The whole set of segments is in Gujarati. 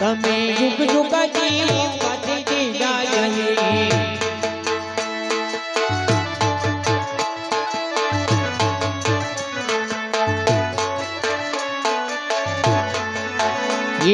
તમે યુગ યુગ જીવો ಈ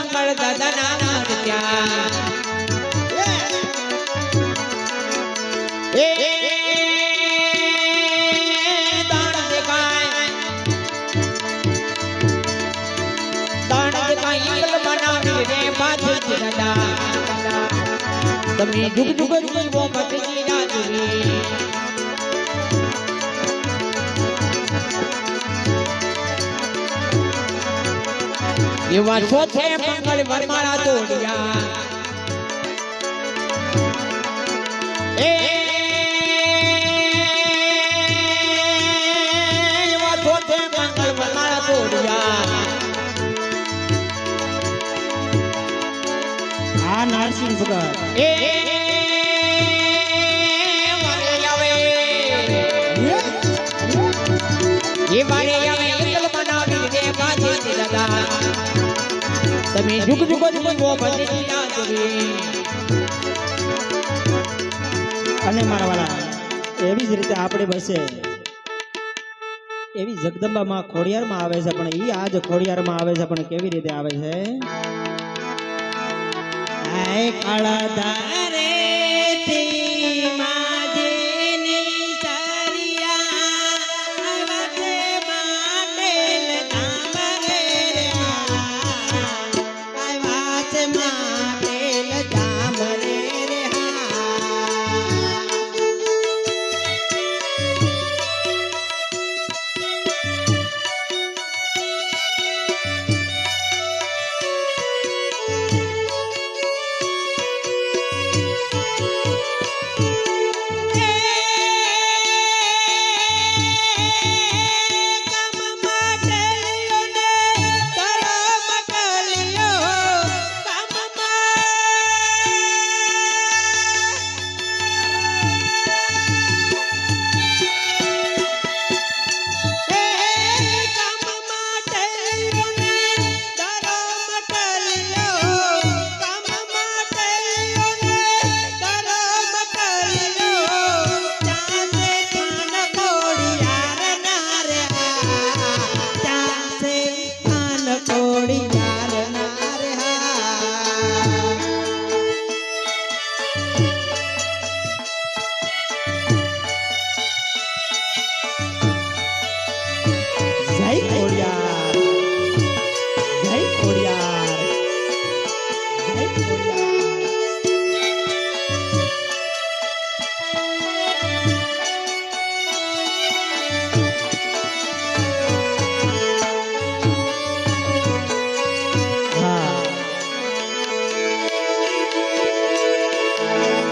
મંગળ દાદા નામ ત્યાં એ દાણ દેખાય દાણ દેખાય ઈગલ બનાવી રે પાછી દાદા તમે જુગ જુગ જીવો પતિજી જાગવી એવા છે મંગળ વરમાળા તોડિયા. એ એવા ચોથે મંગળ વરમાળા તોડ્યા. આ નરસિંહ ભગત. એ તમે જુગ જુગ જીવો ભજની યાદરી અને મારા વાલા એવી જ રીતે આપણે બસે. એવી જગદંબામાં ખોડિયારમાં આવે છે પણ એ આજ ખોડિયારમાં આવે છે પણ કેવી રીતે આવે છે? કાળા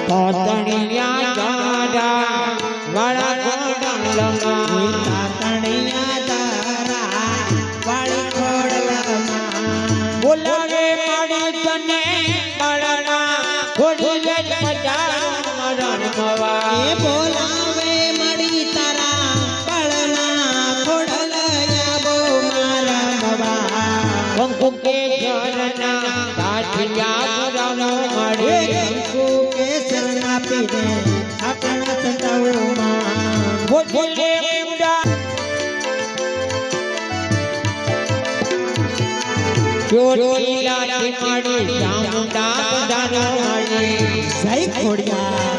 વાળા તાતણિયા તારા વાળી ખોડલમાં બોલાવે માડી તને બાળના ખોડી લે પજાર મરણ એ મવા કેસરના પીને આપણા સંતાઓમાં બોલે મુંડા જય ખોડિયા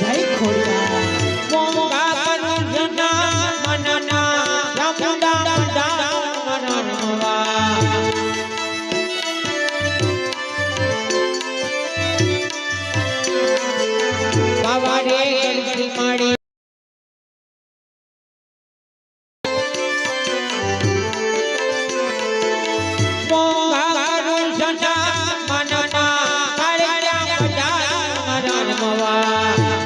જય ખોડિયા મરણવા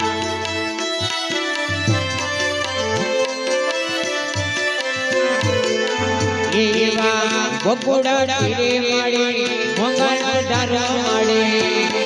એવા બકુડા ફીરે મંગળ પધાર મળે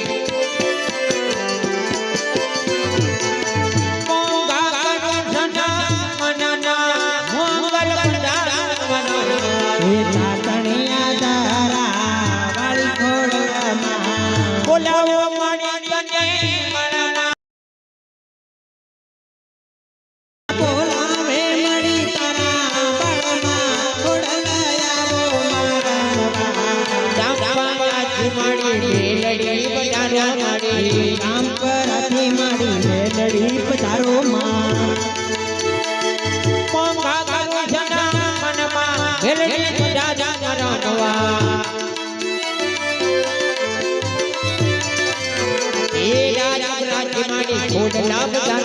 ಮಾಡಿ छोड़ नाम जान